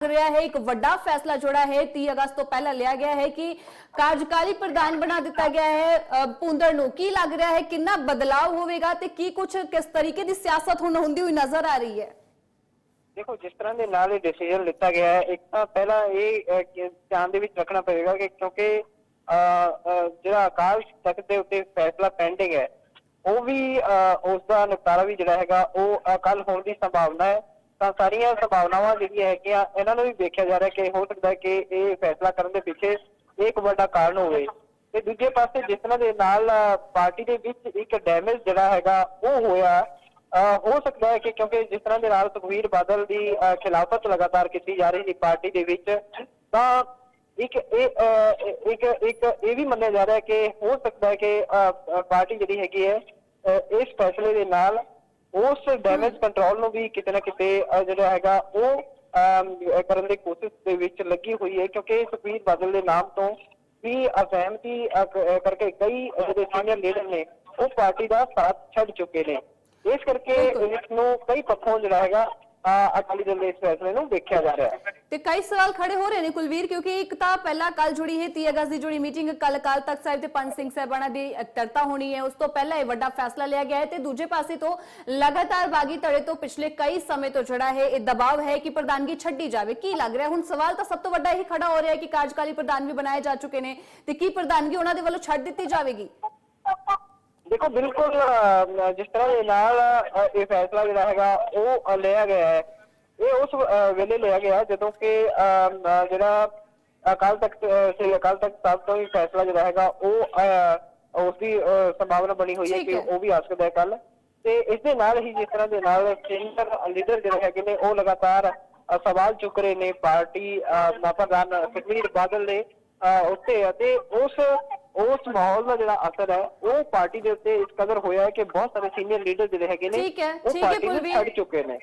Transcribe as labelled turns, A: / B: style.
A: ਰਿਹਾ ਹੈ ਇੱਕ ਵੱਡਾ ਫੈਸਲਾ ਜਿਹੜਾ ਹੈ 30 ਅਗਸਤ ਤੋਂ ਪਹਿਲਾਂ ਲਿਆ ਗਿਆ ਹੈ ਕਿ ਕਾਰਜਕਾਰੀ ਪ੍ਰਧਾਨ ਬਣਾ ਦਿੱਤਾ ਗਿਆ ਹੈ ਅ, ਨੂੰ। ਕੀ ਲੱਗ ਰਿਹਾ ਹੈ ਕਿੰਨਾ ਬਦਲਾਅ ਹੋਵੇਗਾ ਤੇ ਕੀ ਕੁਝ ਕਿਸ ਤਰੀਕੇ ਦੀ ਸਿਆਸਤ ਹੁਣ ਹੁੰਦੀ ਹੋਈ ਨਜ਼ਰ ਆ ਰਹੀ ਹੈ?
B: ਦੇਖੋ ਜਿਸ ਤਰ੍ਹਾਂ ਦੇ ਨਾਲ ਇਹ ਡਿਸੀਜਨ ਲਿੱਤਾ ਗਿਆ ਹੈ ਇੱਕ ਤਾਂ ਪਹਿਲਾਂ ਇਹ ਧਿਆਨ ਦੇ ਵਿੱਚ ਰੱਖਣਾ ਪਵੇਗਾ ਕਿ ਕਿਉਂਕਿ ਜਿਹੜਾ ਅਕਾਲ ਤਖਤ ਦੇ ਉੱਤੇ ਫੈਸਲਾ ਪੈਂਡਿੰਗ ਹੈ ਉਹ ਵੀ ਅਹ, ਉਸ ਦਾ ਨਿਪਟਾਰਾ ਵੀ ਜਿਹੜਾ ਹੈਗਾ ਉਹ ਕੱਲ ਹੋਣ ਦੀ ਸੰਭਾਵਨਾ ਹੈ। ਤਾਂ ਸਾਰੀਆਂ ਸੰਭਾਵਨਾਵਾਂ ਜਿਹੜੀਆਂ ਹੈਗੀਆਂ, ਇਹਨਾਂ ਨੂੰ ਵੀ ਵੇਖਿਆ ਜਾ ਰਿਹਾ ਕਿ ਹੋ ਸਕਦਾ ਹੈ ਕਿ ਇਹ ਫੈਸਲਾ ਕਰਨ ਦੇ ਪਿੱਛੇ ਇੱਕ ਵੱਡਾ ਕਾਰਨ ਹੋਵੇ। ਤੇ ਦੂਜੇ ਪਾਸੇ ਜਿਸ ਤਰ੍ਹਾਂ ਦੇ ਨਾਲ ਪਾਰਟੀ ਦੇ ਵਿੱਚ ਇੱਕ ਡੈਮੇਜ ਜਿਹੜਾ ਹੈਗਾ, ਉਹ ਹੋਇਆ, ਅਹ ਹੋ ਸਕਦਾ ਹੈ ਕਿ ਕਿਉਂਕਿ ਜਿਸ ਤਰ੍ਹਾਂ ਦੇ ਨਾਲ ਸੁਖਵੀਰ ਬਾਦਲ ਦੀ ਖਿਲਾਫਤ ਲਗਾਤਾਰ ਕੀਤੀ ਜਾ ਰਹੀ ਸੀ ਪਾਰਟੀ ਦੇ ਵਿੱਚ, ਤਾਂ ਇੱਕ ਇਹ ਇੱਕ ਇੱਕ ਇਹ ਵੀ ਮੰਨਿਆ ਜਾ ਰਿਹਾ ਹੈ ਕਿ ਹੋ ਸਕਦਾ ਹੈ ਕਿ ਪਾਰਟੀ ਜਿਹੜੀ ਹੈਗੀ ਹੈ ਇਸ ਫੈਸਲੇ ਦੇ ਨਾਲ ਉਸ ਡੈਮੇਜ ਕੰਟਰੋਲ ਨੂੰ ਵੀ ਕਿਤੇ ਨਾ ਕਿਤੇ ਜਿਹੜਾ ਹੈਗਾ ਉਹ ਕਰਨ ਦੀ ਕੋਸ਼ਿਸ਼ ਦੇ ਵਿੱਚ ਲੱਗੀ ਹੋਈ ਹੈ ਕਿਉਂਕਿ ਸੁਖਵੀਰ ਬਾਦਲ ਦੇ ਨਾਮ ਤੋਂ ਵੀ ਅਸਹਿਮਤੀ ਕਰਕੇ ਕਈ ਜਿਹੜੇ ਸੀਨੀਅਰ ਲੀਡਰ ਨੇ ਉਹ ਪਾਰਟੀ ਦਾ ਸਾਥ ਛੱਡ ਚੁੱਕੇ ਨੇ ਇਸ ਕਰਕੇ। ਇਸ ਨੂੰ ਕਈ ਪੱਖੋਂ ਜਿਹੜਾ ਹੈਗਾ ਅਕਾਲੀ ਦਲ ਦੇ ਇਸ ਫੈਸਲੇ ਨੂੰ ਵੇਖਿਆ ਜਾ ਰਿਹਾ ਹੈ
A: ਤੇ ਕਈ ਸਵਾਲ ਖੜੇ ਹੋ ਰਹੇ ਨੇ ਕੁਲਵੀਰ, ਕਿਉਂਕਿ ਇੱਕ ਤਾਂ ਪਹਿਲਾਂ ਕੱਲ ਜੁੜੀ ਹੈ 30 ਅਗਸਤ ਦੀ ਜੁੜੀ ਮੀਟਿੰਗ ਕੱਲ ਕਾਲ ਤਖਤ ਸਾਹਿਬ ਤੇ ਪੰਜ ਸਿੰਘ ਸਾਹਿਬਾਨਾਂ ਦੀ ਇਕੱਤਰਤਾ ਹੋਣੀ ਹੈ। ਉਸ ਤੋਂ ਪਹਿਲਾਂ ਇਹ ਵੱਡਾ ਫੈਸਲਾ ਲਿਆ ਗਿਆ ਹੈ ਤੇ ਦੂਜੇ ਪਾਸੇ ਤੋਂ ਲਗਾਤਾਰ ਬਾਗੀ ਧੜੇ ਤੋਂ ਪਿਛਲੇ ਕਈ ਸਮੇਂ ਤੋਂ ਜਿਹੜਾ ਹੈ। ਇਹ ਦਬਾਅ ਹੈ ਕਿ ਪ੍ਰਧਾਨਗੀ ਛੱਡੀ ਜਾਵੇ। ਕੀ ਲੱਗ ਰਿਹਾ? ਹੁਣ ਸਵਾਲ ਤਾਂ ਸਭ ਤੋਂ ਵੱਡਾ ਇਹ ਖੜਾ ਹੋ ਰਿਹਾ ਹੈ ਕਿ ਕਾਰਜਕਾਰੀ ਪ੍ਰਧਾਨ ਵੀ ਬਣਾਏ ਜਾ ਚੁੱਕੇ ਨੇ ਤੇ ਕੀ ਪ੍ਰਧਾਨਗੀ ਉਹਨਾਂ ਦੇ ਵੱਲੋਂ ਛੱਡ ਦਿੱਤੀ ਜਾਵੇਗੀ?
B: ਦੇਖੋ, ਬਿਲਕੁਲ ਜਿਸ ਤਰ੍ਹਾਂ ਦੇ ਨਾਲ ਇਹ ਫੈਸਲਾ ਜਿਹੜਾ ਹੈਗਾ, ਉਹ ਲਿਆ ਗਿਆ ਹੈ। ਇਹ ਉਸ ਵੇਲੇ ਲਿਆ ਗਿਆ ਜਦੋਂ ਕਿ ਜਿਹੜਾ ਅਕਾਲ ਤਖਤ ਸ੍ਰੀ ਅਕਾਲ ਤਖਤ ਸਾਹਿਬ ਤੋਂ ਹੀ ਫੈਸਲਾ ਜਿਹੜਾ ਹੈਗਾ ਉਹ ਉਸ ਦੀ ਸੰਭਾਵਨਾ ਬਣੀ ਹੋਈ ਹੈ ਕਿ। ਉਹ ਵੀ ਆ ਸਕਦਾ ਹੈ ਕੱਲ ਤੇ ਇਸ ਦੇ ਨਾਲ ਹੀ ਜਿਸ ਤਰ੍ਹਾਂ ਦੇ ਨਾਲ ਸੀਨੀਅਰ ਲੀਡਰ ਜਿਹੜੇ ਹੈਗੇ ਨੇ ਉਹ ਲਗਾਤਾਰ ਸਵਾਲ ਚੁੱਕ ਰਹੇ ਨੇ ਪਾਰਟੀ ਪ੍ਰਧਾਨ ਸੁਖਵੀਰ ਬਾਦਲ ਅਹ, ਉੱਤੇ ਅਤੇ ਉਸ ਉਸ ਮਾਹੌਲ ਦਾ ਜਿਹੜਾ ਅਸਰ ਹੈ ਉਹ ਪਾਰਟੀ ਦੇ ਉੱਤੇ ਇਸ ਕਦਰ ਹੋਇਆ ਹੈ ਕਿ ਬਹੁਤ ਸਾਰੇ ਸੀਨੀਅਰ ਲੀਡਰ ਜਿਹੜੇ ਹੈਗੇ ਨੇ ਉਹ ਪਾਰਟੀ ਨੂੰ। ਛੱਡ ਚੁੱਕੇ ਨੇ